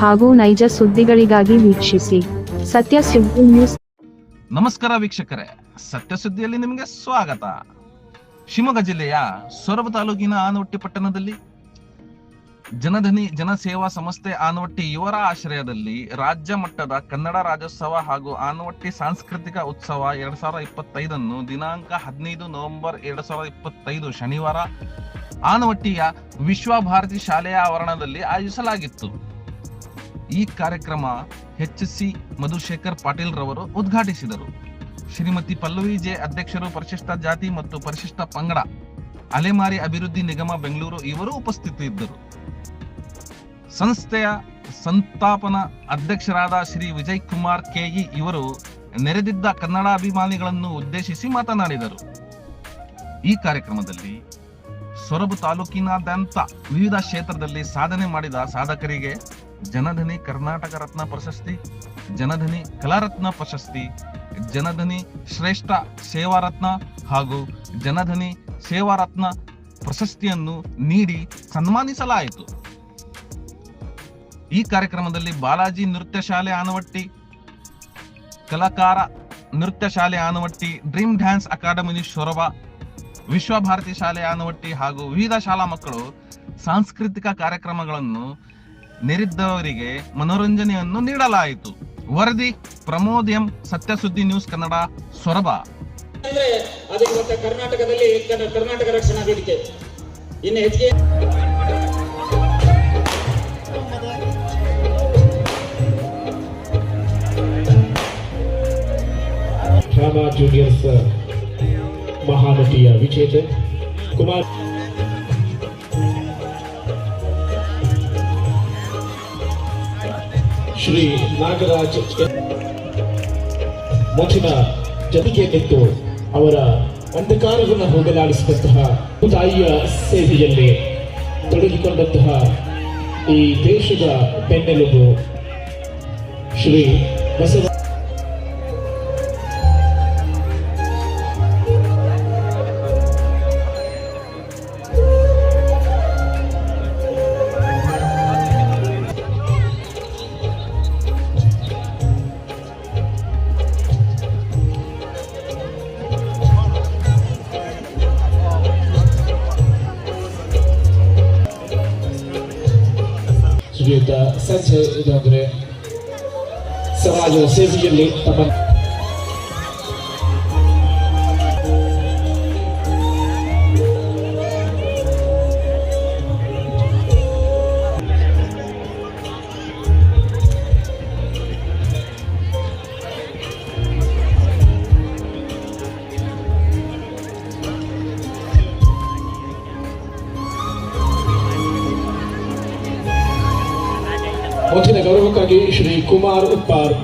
ಹಾಗೂ ನೈಜ ಸುದ್ದಿಗಳಿಗಾಗಿ ವೀಕ್ಷಿಸಿ ಸತ್ಯ ಸುದ್ದಿ ನ್ಯೂಸ್. ನಮಸ್ಕಾರ ವೀಕ್ಷಕರೇ, ಸತ್ಯ ಸುದ್ದಿಯಲ್ಲಿ ನಿಮಗೆ ಸ್ವಾಗತ. ಶಿವಮೊಗ್ಗ ಜಿಲ್ಲೆಯ ಸೊರಬ ತಾಲೂಕಿನ ಆನವಟ್ಟಿ ಪಟ್ಟಣದಲ್ಲಿ ಜನಧನಿ, ಜನಸೇವಾ ಸಂಸ್ಥೆ ಆನವಟ್ಟಿ ಇವರ ಆಶ್ರಯದಲ್ಲಿ ರಾಜ್ಯ ಮಟ್ಟದ ಕನ್ನಡ ರಾಜ್ಯೋತ್ಸವ ಹಾಗೂ ಆನವಟ್ಟಿ ಸಾಂಸ್ಕೃತಿಕ ಉತ್ಸವ ಎರಡ್ ಸಾವಿರದ ಇಪ್ಪತ್ತೈದನ್ನು ದಿನಾಂಕ ಹದಿನೈದು ನವೆಂಬರ್ ಎರಡ್ ಸಾವಿರದ ಇಪ್ಪತ್ತೈದು ಶನಿವಾರ ಆನವಟ್ಟಿಯ ವಿಶ್ವಭಾರತಿ ಶಾಲೆಯ ಆವರಣದಲ್ಲಿ ಆಯೋಜಿಸಲಾಗಿತ್ತು. ಈ ಕಾರ್ಯಕ್ರಮ ಎಚ್ ಸಿ ಮಧುಶೇಖರ್ ಪಾಟೀಲ್ ರವರು ಉದ್ಘಾಟಿಸಿದರು. ಶ್ರೀಮತಿ ಪಲ್ಲವಿ ಜೆ ಅಧ್ಯಕ್ಷರು ಪರಿಶಿಷ್ಟ ಜಾತಿ ಮತ್ತು ಪರಿಶಿಷ್ಟ ಪಂಗಡ, ಅಲೆಮಾರಿ ಅಭಿವೃದ್ಧಿ ನಿಗಮ ಬೆಂಗಳೂರು ಇವರು ಉಪಸ್ಥಿತರಿದ್ದರು ಸಂಸ್ಥೆಯ ಸಂತಾಪನ ಅಧ್ಯಕ್ಷರಾದ ಶ್ರೀ ವಿಜಯ್ ಕುಮಾರ್ ಕೆಇ ಇವರು ನೆರೆದಿದ್ದ ಕನ್ನಡ ಅಭಿಮಾನಿಗಳನ್ನು ಉದ್ದೇಶಿಸಿ ಮಾತನಾಡಿದರು. ಈ ಕಾರ್ಯಕ್ರಮದಲ್ಲಿ ಸೊರಬು ತಾಲೂಕಿನಾದ್ಯಂತ ವಿವಿಧ ಕ್ಷೇತ್ರದಲ್ಲಿ ಸಾಧನೆ ಮಾಡಿದ ಸಾಧಕರಿಗೆ ಜನಧನಿ ಕರ್ನಾಟಕ ರತ್ನ ಪ್ರಶಸ್ತಿ, ಜನಧನಿ ಕಲಾರತ್ನ ಪ್ರಶಸ್ತಿ, ಜನಧನಿ ಶ್ರೇಷ್ಠ ಸೇವಾರತ್ನ ಹಾಗೂ ಜನಧನಿ ಸೇವಾರತ್ನ ಪ್ರಶಸ್ತಿಯನ್ನು ನೀಡಿ ಸನ್ಮಾನಿಸಲಾಯಿತು. ಈ ಕಾರ್ಯಕ್ರಮದಲ್ಲಿ ಬಾಲಾಜಿ ನೃತ್ಯ ಶಾಲೆ ಆನವಟ್ಟಿ, ಕಲಾಕಾರ ನೃತ್ಯ ಶಾಲೆ Anavatti, dream dance academy Soraba Vishwabharati ಶಾಲೆ ಆನವಟ್ಟಿ ಹಾಗೂ ವಿವಿಧ ಶಾಲಾ ಮಕ್ಕಳು ಸಾಂಸ್ಕೃತಿಕ ಕಾರ್ಯಕ್ರಮಗಳನ್ನು ನೆರೆದವರಿಗೆ ಮನೋರಂಜನೆಯನ್ನು ನೀಡಲಾಯಿತು. ವರದಿ ಪ್ರಮೋದ್ ಎಂ ಸತ್ಯ ಸುದ್ದಿ ನ್ಯೂಸ್ ಕನ್ನಡ ಸೊರಬ. ಅಂದ್ರೆ ಅದು ಇವತ್ತು ಕರ್ನಾಟಕದಲ್ಲಿ ಕರ್ನಾಟಕ ರಕ್ಷಣಾ ವೇದಿಕೆ. ಇನ್ನು ಹೆಚ್ಚಿಗೆ ಡ್ರಾಮಾ ಜೂನಿಯರ್ಸ್ ಮಹಾನಟಿಯ ವಿಜೇತೆ ಕುಮಾರ್. ಶ್ರೀ ನಾಗರಾಜ್ ಮೊದಲ ಜೊತೆಗೆ ನಿಂತು ಅವರ ಅಂಧಕಾರವನ್ನು ಹೋಗಲಾಡಿಸಿದಂತಹ ತಾಯಿಯ ಸೇವೆಯಲ್ಲಿ ತೊಡಗಿಕೊಂಡಂತಹ ಈ ದೇಶದ ಬೆನ್ನೆಲುಬು ಶ್ರೀ ಬಸವ ಶ್ರೀಯುತ ಸಂಜಯ್ ಇದು ಅಂದರೆ ಸಮಾಜ ಸೇವೆಯಲ್ಲಿ ತಮ್ಮ ಮೊದಲಿನ ಗೌರವಕ್ಕಾಗಿ ಶ್ರೀ ಕುಮಾರ್ ಉಪ್ಪಾರ್